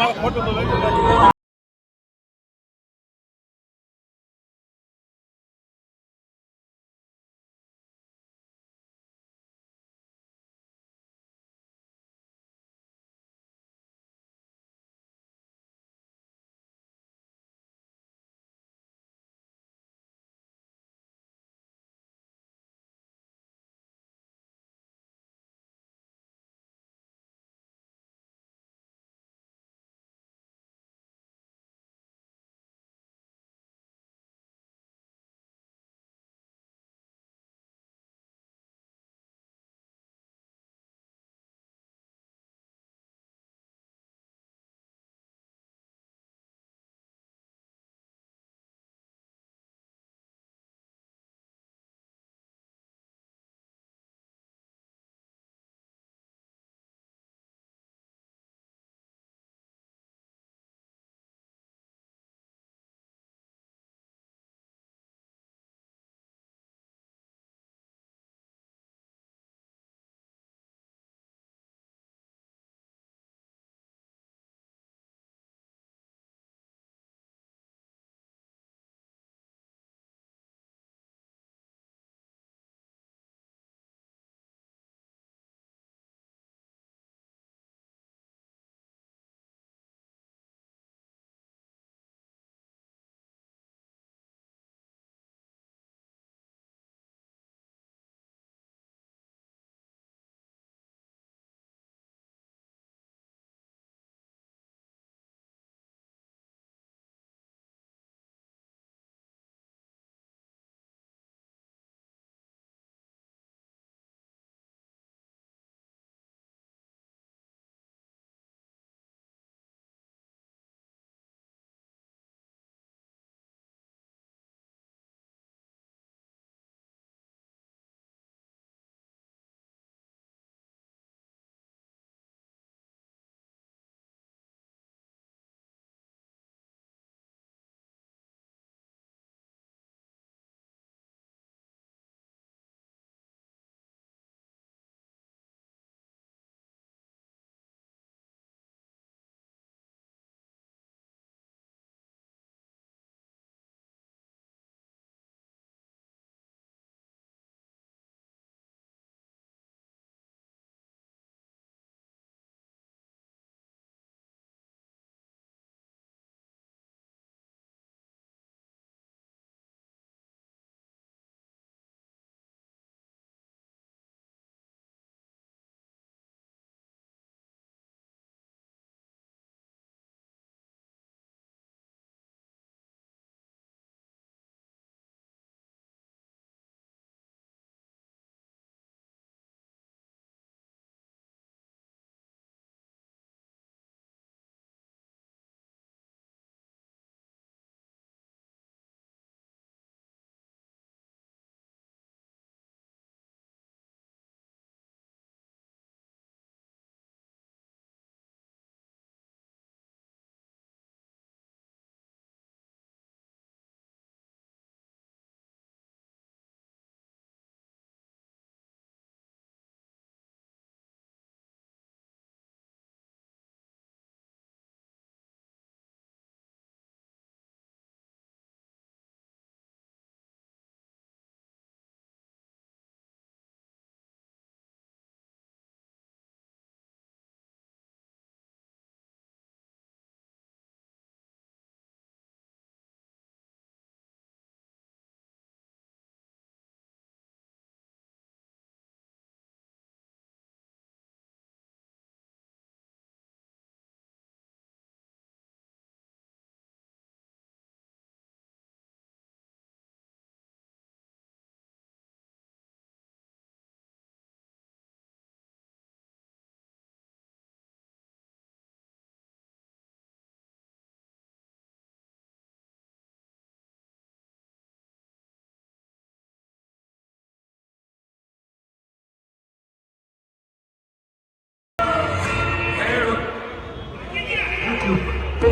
मला खोट होतो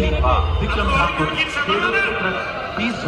વિક્રમ ઠાકોર તેઓ પ્રતિઝ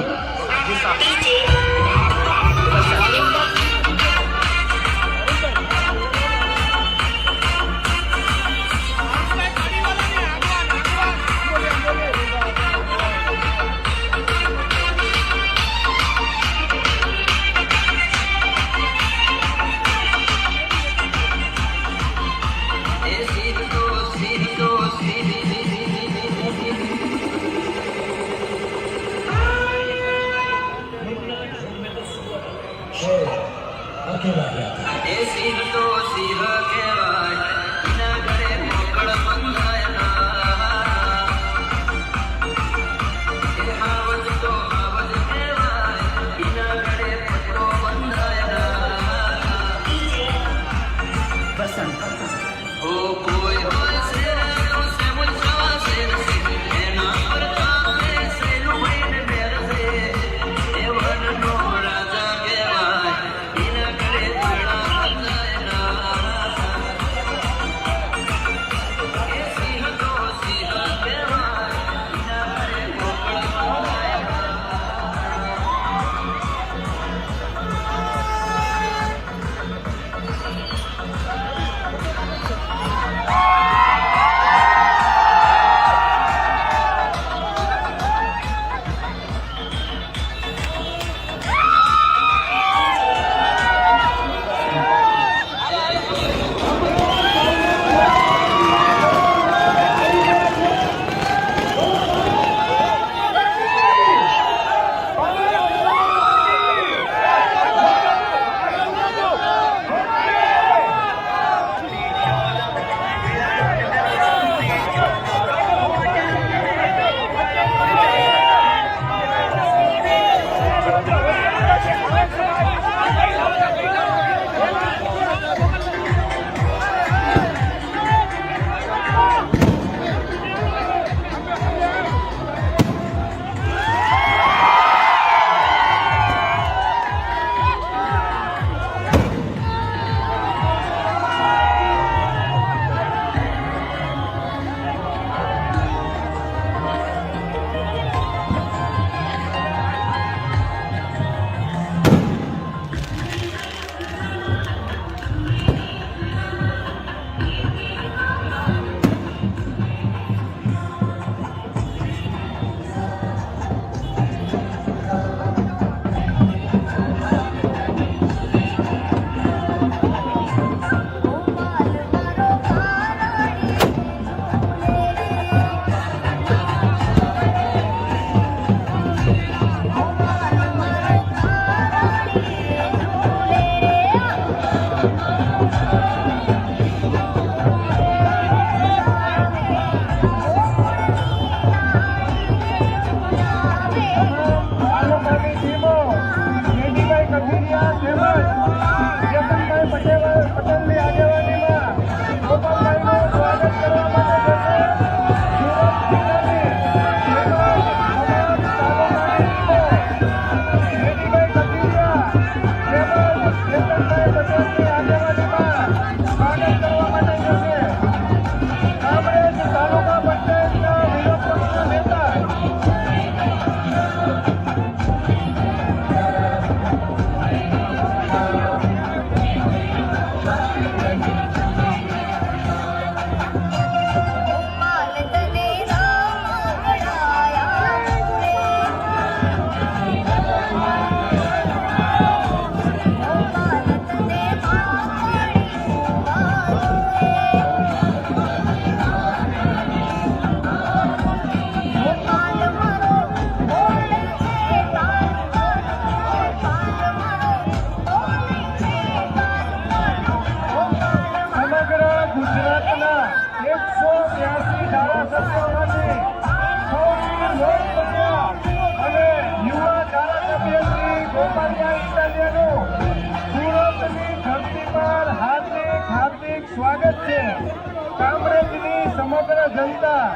સમગ્ર જનતા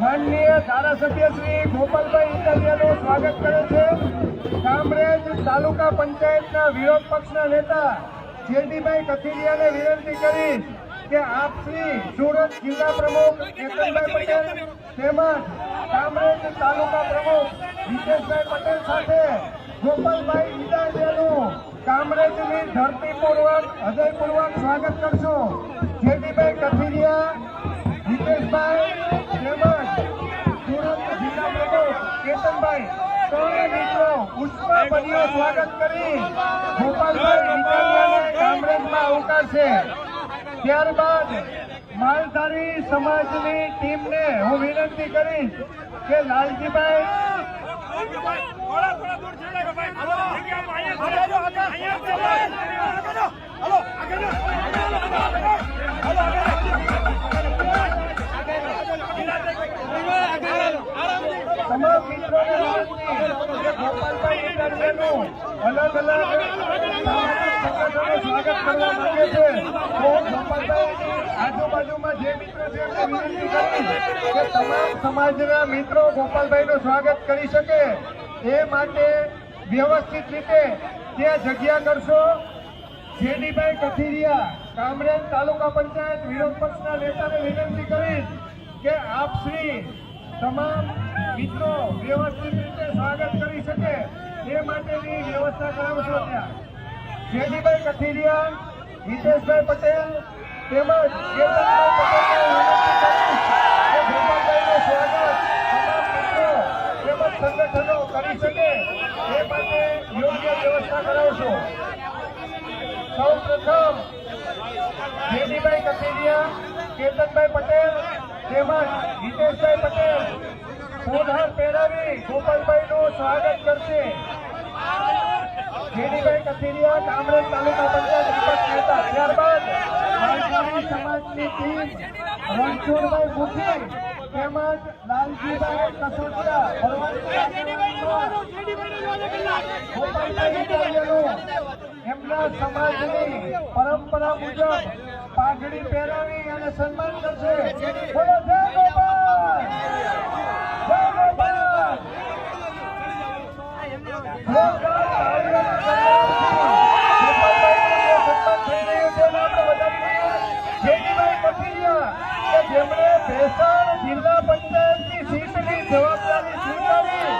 માનનીય ધારાસભ્ય શ્રી ગોપાલભાઈ ઇટાલિયાનું સ્વાગત કરે છે. કામરેજ તાલુકા પંચાયતના વિરોધ પક્ષના નેતા જેડીભાઈ કથિરિયાને વિનંતી કરી કે આપ શ્રી સુરત જિલ્લા પ્રમુખ કેતનભાઈ પટેલ તેમજ કામરેજ તાલુકા પ્રમુખ હિતેશભાઈ પટેલ સાથે ગોપાલભાઈ ઇટાલિયાનું કામરેજની ધરતીપૂર્વક, હૃદયપૂર્વક સ્વાગત કરશો. જેડીભાઈ કથિરિયા હિતેશભાઈ તેમજ સુરત જિલ્લા પ્રમુખ કેતનભાઈ ત્રણેય મિત્રો કરી ગોપાલભાઈ ઈદાડિયાને કામરેજમાં ત્યારબાદ માલધારી સમાજની ટીમને હું વિનંતી કરીશ કે લાલજીભાઈ અલગ અલગ સ્વાગત આજુબાજુમાં જે મિત્રો તમામ સમાજના મિત્રો ગોપાલભાઈનું સ્વાગત કરી શકે એ માટે વ્યવસ્થિત રીતે ત્યાં જગ્યા કરશો જેડીભાઈ કથિરિયા કામરેજ તાલુકા પંચાયત વિરોધ નેતાને વિનંતી કરીશ કે આપ શ્રી તમામ મિત્રો વ્યવસ્થિત રીતે સ્વાગત કરી શકે. એ માટેની વ્યવસ્થા કરાવશો ત્યાં જેડીભાઈ કથિરિયા, હિતેશભાઈ પટેલ તેમજ સંગઠનો કરી શકે તે માટે યોગ્ય વ્યવસ્થા કરાવશો સૌ પ્રથમ જેડીભાઈ કથિરિયા, કેતનભાઈ પટેલ તેમજ હિતેશભાઈ પટેલ પોઢાર પહેરાવી ગોપાલભાઈનું સ્વાગત કરશે. જેડીભાઈ કથિરિયા કામરેજ તાલુકા પંચાયત વિપક્ષ નેતા. ત્યારબાદ સમાજની ટીમ રણછોડભાઈ મુખી તેમજ લાલજીભાઈ કસોટિયા એમના સમાજની પરંપરા મુજબ પાઘડી પહેરાવી અને સન્માન કરશે. બોલો, જય ગોપાલ! જિલ્લા પંચાયતની સીટની જવાબદારી સ્વીકારી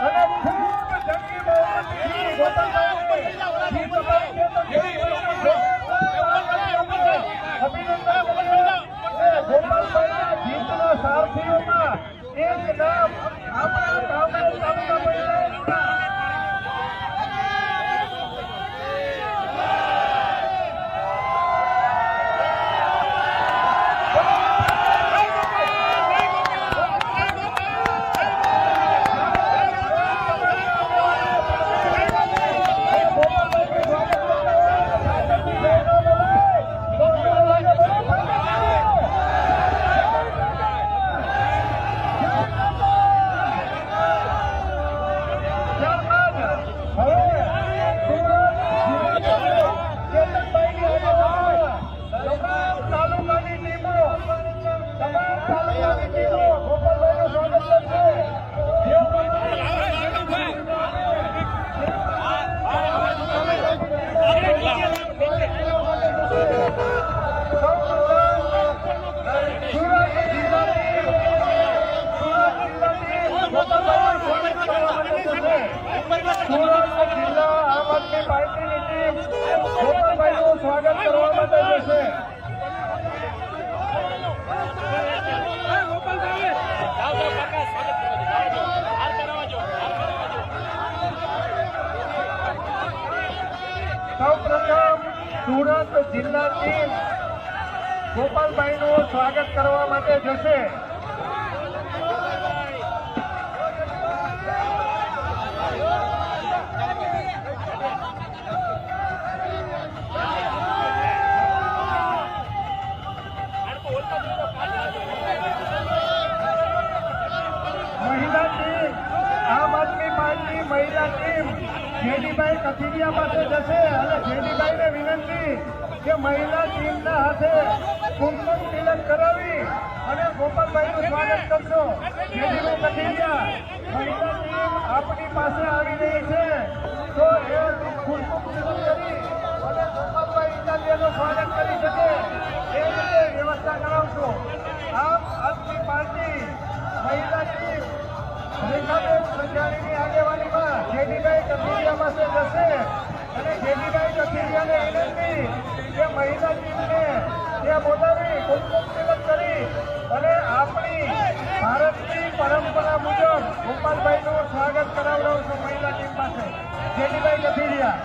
અને ખૂબ જંગી બહુમતીથી ગોપાલભાઈને एक नाम अपना भावना જિલ્લા ટીમ ગોપાલભાઈનું સ્વાગત કરવા માટે જશે. ઇટાલિયાનું સ્વાગત કરી શકે એ રીતે વ્યવસ્થા કરાવશો. આમ આપની પાર્ટી મહિલા ટીમ રેખાબેન સંજાણીની આગેવાનીમાં જેડીભાઈ કથિરિયા પાસે જશે અને જેડીભાઈ કથિરિયાને વિનંતી કે મહિલા ટીમને ત્યાં બોલાવી કુમકુમ તિલક કરી અને આપણી ભારતની પરંપરા મુજબ ગોપાલભાઈનું સ્વાગત કરાવડાવશું મહિલા ટીમ પાસે. જેડીભાઈ કથિરિયા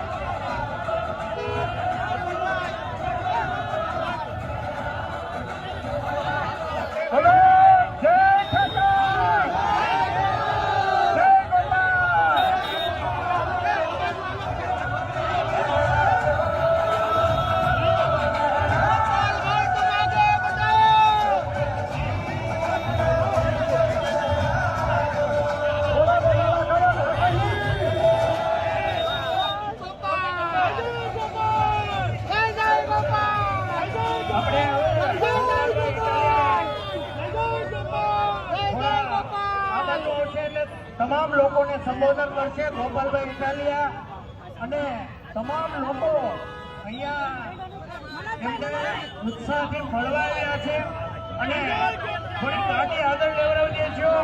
અને તમામ લોકો અહીંયા એમને ઉત્સાહથી મળવા આવ્યા છે અને થોડી ગાડી આગળ લેવડાવીએ છીએ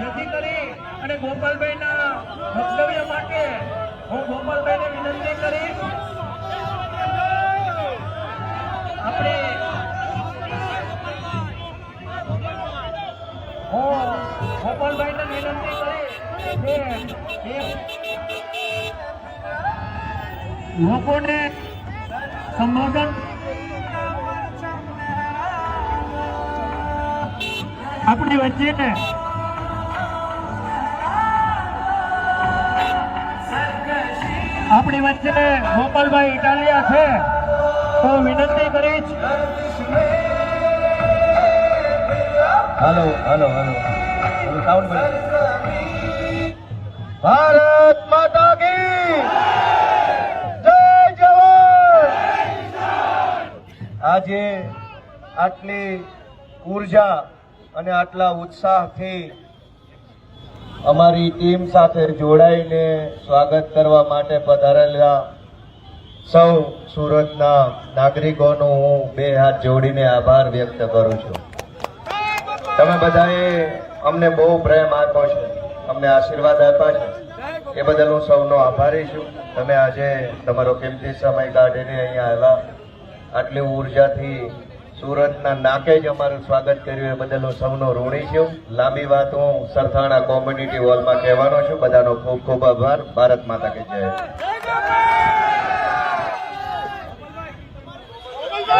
જેથી કરી અને ગોપાલભાઈના વક્તવ્ય માટે હું ગોપાલભાઈને વિનંતી કરીશ. આપણે હું ગોપાલભાઈને વિનંતી કરી કે લોકોને સંબોધન. આપણી વચ્ચે આપણી વચ્ચે ગોપાલભાઈ ઇટાલિયા છે. તો વિનંતી કરીશ. હાલો, હલો હલો. ભારત માતા કી જય જવાન આજે આટલી ઊર્જા અને આટલા ઉત્સાહથી અમારી ટીમ સાથે જોડાઈને સ્વાગત કરવા માટે પધારેલા સૌ સુરતના નાગરિકોનો હું બે હાથ જોડીને આભાર વ્યક્ત કરું છું. તમે બધાએ અમને બહુ પ્રેમ આપ્યો છે. અમને આશીર્વાદ આપ્યા છે. એ બદલ હું સૌનો આભારી છું. તમે આજે તમારો કિંમતી સમય કાઢીને અહીંયા આવ્યા. આટલી ઉર્જાથી સુરતના નાકે જ અમારું સ્વાગત કર્યું. એ બદલ હું સૌનો ઋણી છું. લાંબી વાત હું સરથાણા કોમ્યુનિટી હોલમાં કહેવાનો છું. બધાનો ખૂબ ખૂબ આભાર. ભારત માતા કે જય.